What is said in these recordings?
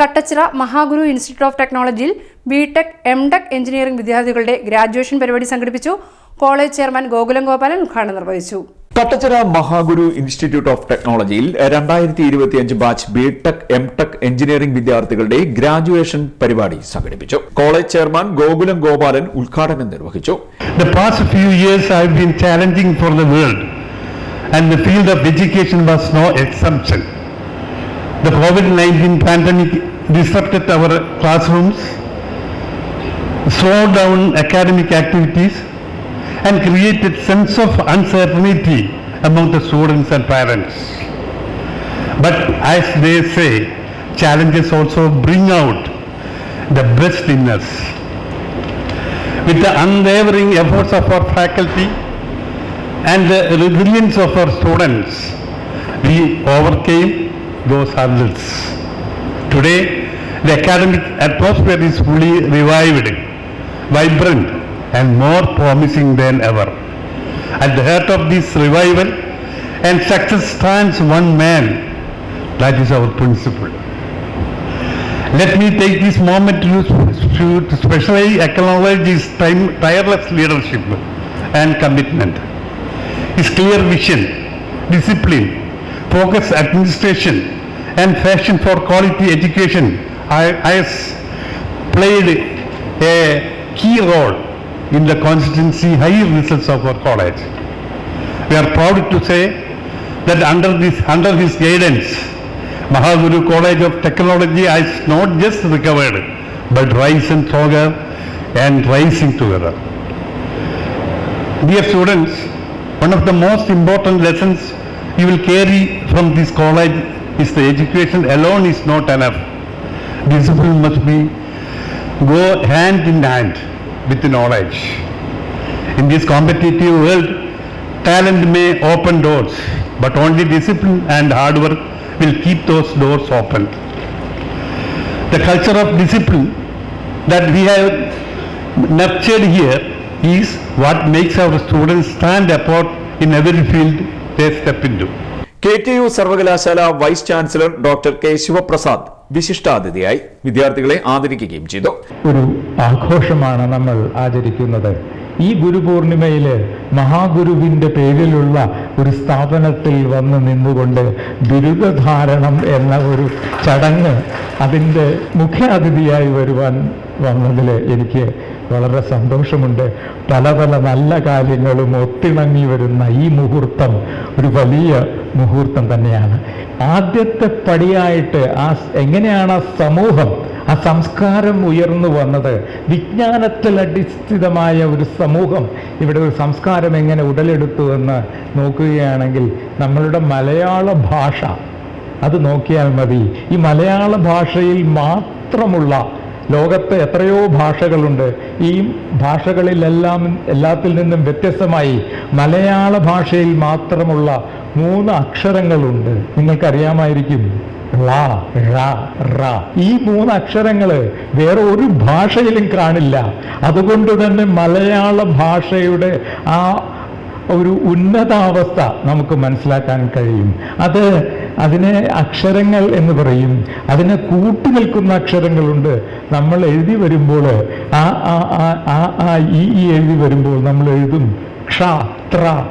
Kattachira Mahaguru institute of ടെക്നോളജിയിൽ BTech M tech engineering വിദ്യാർത്ഥികളുടെ graduation പരിപാടി സംഘടിപ്പിച്ചു. കോളേജ് ചെയർമാൻ ഗോകുലം ഗോപാലൻ ഉദ്ഘാടനം നിർവഹിച്ചു. കട്ടച്ചിറ മഹാഗുരു ഇൻസ്റ്റിറ്റ്യൂട്ട് ഓഫ് ടെക്നോളജിയിൽ രണ്ടായിരത്തി ഇരുപത്തിയഞ്ച് batch B Tech M Tech engineering വിദ്യാർത്ഥികളുടെ ഗ്രാജുവേഷൻ പരിപാടി സംഘടിപ്പിച്ചു. കോളേജ് ചെയർമാൻ ഗോകുലം ഗോപാലൻ ഉദ്ഘാടനം നിർവഹിച്ചു. The past few years have been challenging for the world, and the field of education was no exception. The COVID-19 pandemic disrupted our classrooms, slowed down academic activities, and created sense of uncertainty among the students and parents. But as they say, challenges also bring out the best in us with the unwavering efforts of our faculty and the resilience of our students, we overcame those hurdles. Today, the academic atmosphere is fully revived, vibrant, and more promising than ever. At the heart of this revival and success stands one man, that is our principal. Let me take this moment to, to specially acknowledge his time, tireless leadership and commitment. His clear vision, discipline, focused administration, and passion for quality education ha- has played a key role in the consistency high results of our college. We are proud to say that under this, under his guidance, Mahaguru College of Technology has not just recovered, but risen stronger and rising together. Dear students, one of the most important lessons you will carry from this college is the education alone is not enough. Discipline must be go hand in hand with knowledge. In this competitive world, talent may open doors, but only discipline and hard work will keep those doors open. The culture of discipline that we have nurtured here is what makes our students stand apart in every field they step into. K T U സർവകലാശാല vice chancellor doctor K Sivaprasad വിശിഷ്ടാതിഥിയായി വിദ്യാർത്ഥികളെ ആദരിക്കുകയും ചെയ്തു. ഒരു ആഘോഷമാണ് നമ്മൾ ആചരിക്കുന്നത്. ഈ ഗുരുപൂർണിമയിൽ മഹാഗുരുവിന്റെ പേരിലുള്ള ഒരു സ്ഥാപനത്തിൽ വന്ന് നിന്നുകൊണ്ട് ബിരുദധാരണം എന്ന ഒരു ചടങ്ങ് അതിന്റെ മുഖ്യാതിഥിയായി വരുവാൻ വന്നതിൽ എനിക്ക് വളരെ സന്തോഷമുണ്ട്. പല പല നല്ല കാര്യങ്ങളും ഒത്തിണങ്ങി വരുന്ന ഈ മുഹൂർത്തം ഒരു വലിയ മുഹൂർത്തം തന്നെയാണ്. ആദ്യത്തെ പടിയായിട്ട് ആ എങ്ങനെയാണ് ആ സമൂഹം ആ സംസ്കാരം ഉയർന്നു വന്നത്? വിജ്ഞാനത്തിൽ അടിസ്ഥിതമായ ഒരു സമൂഹം. ഇവിടെ ഒരു സംസ്കാരം എങ്ങനെ ഉടലെടുത്തു എന്ന് നോക്കുകയാണെങ്കിൽ നമ്മളുടെ മലയാള ഭാഷ അത് നോക്കിയാൽ മതി. ഈ മലയാള ഭാഷയിൽ മാത്രമുള്ള ലോകത്ത് എത്രയോ ഭാഷകളുണ്ട്. ഈ ഭാഷകളിലെല്ലാം എല്ലാത്തിൽ നിന്നും വ്യത്യസ്തമായി മലയാള ഭാഷയിൽ മാത്രമുള്ള മൂന്ന് അക്ഷരങ്ങളുണ്ട്. നിങ്ങൾക്കറിയാമായിരിക്കും. ഈ മൂന്ന് അക്ഷരങ്ങൾ വേറെ ഒരു ഭാഷയിലും കാണില്ല. അതുകൊണ്ട് തന്നെ മലയാള ഭാഷയുടെ ആ ഒരു ഉന്നതാവസ്ഥ നമുക്ക് മനസ്സിലാക്കാൻ കഴിയും. അത് അതിനെ അക്ഷരങ്ങൾ എന്ന് പറയും. അതിനെ കൂട്ടി നിൽക്കുന്ന അക്ഷരങ്ങളുണ്ട്. നമ്മൾ എഴുതി വരുമ്പോൾ ആ ആ ആ ആ ഈ എഴുതി വരുമ്പോൾ നമ്മൾ എഴുതും. ക്ഷ ത്ര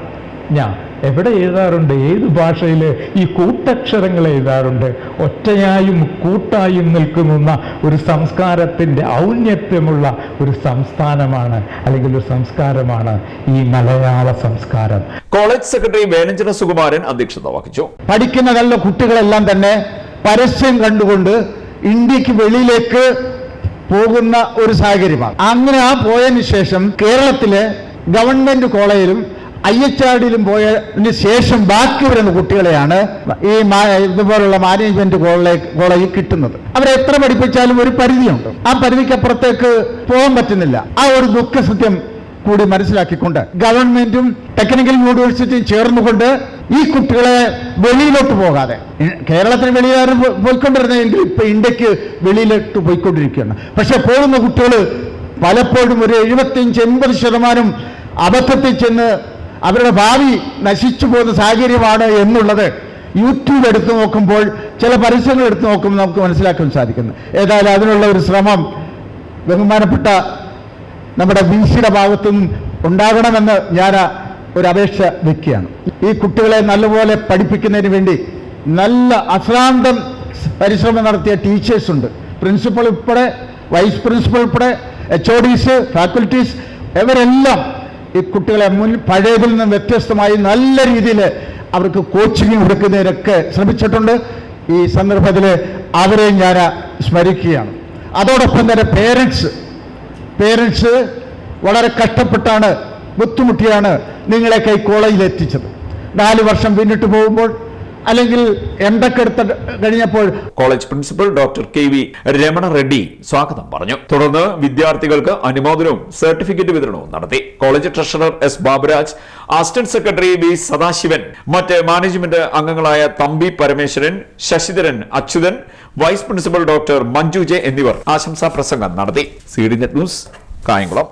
ഞ. എവിടെ എഴുതാറുണ്ട്? ഏത് ഭാഷയിൽ ഈ കൂട്ടക്ഷരങ്ങൾ എഴുതാറുണ്ട്? ഒറ്റയായും കൂട്ടായും നിൽക്കുന്ന ഒരു സംസ്കാരത്തിന്റെ ഔന്നത്യമുള്ള ഒരു സംസ്ഥാനമാണ് അല്ലെങ്കിൽ ഒരു സംസ്കാരമാണ് ഈ മലയാള സംസ്കാരം. കോളേജ് സെക്രട്ടറി വേലഞ്ചന സുകുമാരൻ അധ്യക്ഷത വഹിച്ചു. പഠിക്കുന്ന നല്ല കുട്ടികളെല്ലാം തന്നെ പരസ്യം കണ്ടുകൊണ്ട് ഇന്ത്യയ്ക്ക് വെളിയിലേക്ക് പോകുന്ന ഒരു സാഹചര്യമാണ്. അങ്ങനെ ആ പോയതിനു ശേഷം കേരളത്തിലെ ഗവൺമെന്റ് കോളേജിലും ഐ എച്ച് ആർ ഡിയിലും പോയതിന് ശേഷം ബാക്കി വരുന്ന കുട്ടികളെയാണ് ഈ ഇതുപോലുള്ള മാനേജ്മെന്റ് കോളേജ് കോളേജിൽ കിട്ടുന്നത്. അവരെ എത്ര പഠിപ്പിച്ചാലും ഒരു പരിധിയുണ്ട്. ആ പരിധിക്കപ്പുറത്തേക്ക് പോകാൻ പറ്റുന്നില്ല. ആ ഒരു ദുഃഖസത്യം കൂടി മനസ്സിലാക്കിക്കൊണ്ട് ഗവൺമെന്റും ടെക്നിക്കൽ യൂണിവേഴ്സിറ്റിയും ചേർന്നുകൊണ്ട് ഈ കുട്ടികളെ വെളിയിലോട്ട് പോകാതെ കേരളത്തിന് വെളിയിലാണ് പോയിക്കൊണ്ടിരുന്നെങ്കിൽ ഇപ്പൊ ഇന്ത്യയ്ക്ക് വെളിയിലോട്ട് പോയിക്കൊണ്ടിരിക്കുകയാണ്. പക്ഷെ പോകുന്ന കുട്ടികൾ പലപ്പോഴും ഒരു എഴുപത്തിയഞ്ച് എൺപത് ശതമാനം അബദ്ധത്തിൽ ചെന്ന് അവരുടെ ഭാവി നശിച്ചു പോകുന്ന സാഹചര്യമാണ് എന്നുള്ളത് യൂട്യൂബ് എടുത്തു നോക്കുമ്പോൾ ചില പരസ്യങ്ങൾ എടുത്തു നോക്കുമ്പോൾ നമുക്ക് മനസ്സിലാക്കാൻ സാധിക്കുന്നു. ഏതായാലും അതിനുള്ള ഒരു ശ്രമം ബഹുമാനപ്പെട്ട നമ്മുടെ വി സിയുടെ ഭാഗത്തും ഉണ്ടാകണമെന്ന് ഞാൻ ഒരു അപേക്ഷ വെക്കുകയാണ്. ഈ കുട്ടികളെ നല്ലപോലെ പഠിപ്പിക്കുന്നതിന് വേണ്ടി നല്ല അശ്രാന്തം പരിശ്രമം നടത്തിയ ടീച്ചേഴ്സ് ഉണ്ട്. പ്രിൻസിപ്പൾ ഉൾപ്പെടെ വൈസ് പ്രിൻസിപ്പൾ ഉൾപ്പെടെ എച്ച് ഒ ഡീസ് ഫാക്കൽറ്റീസ് ഇവരെല്ലാം ഈ കുട്ടികളെ മുൻ പഴയതിൽ നിന്ന് വ്യത്യസ്തമായി നല്ല രീതിയിൽ അവർക്ക് കോച്ചിങ് കൊടുക്കുന്നതിനൊക്കെ ശ്രമിച്ചിട്ടുണ്ട്. ഈ സന്ദർഭത്തിൽ അവരെ ഞാൻ സ്മരിക്കുകയാണ്. അതോടൊപ്പം തന്നെ പേരൻസ് പേരൻസ് വളരെ കഷ്ടപ്പെട്ടാണ് ബുദ്ധിമുട്ടിയാണ് നിങ്ങളെയൊക്കെ ഈ കോളേജിൽ എത്തിച്ചത്. നാല് വർഷം പിന്നിട്ട് പോകുമ്പോൾ അല്ലെങ്കിൽ എന്തൊക്കെ എടുത്ത കഴിഞ്ഞപ്പോൾ college principal doctor K V Ramana Reddy സ്വാഗതം പറഞ്ഞു. തുടർന്ന് വിദ്യാർത്ഥികൾക്ക് അനുമോദനവും സർട്ടിഫിക്കറ്റ് വിതരണവും നടത്തി. College treasurer S Baburaj assistant secretary V Sadasivan മറ്റ് മാനേജ്മെന്റ് അംഗങ്ങളായ Thampi Parameswaran Sasidharan Achuthan vice principal doctor Manju J എന്നിവർ ആശംസാ പ്രസംഗം നടത്തി. C D net news Kayamkulam.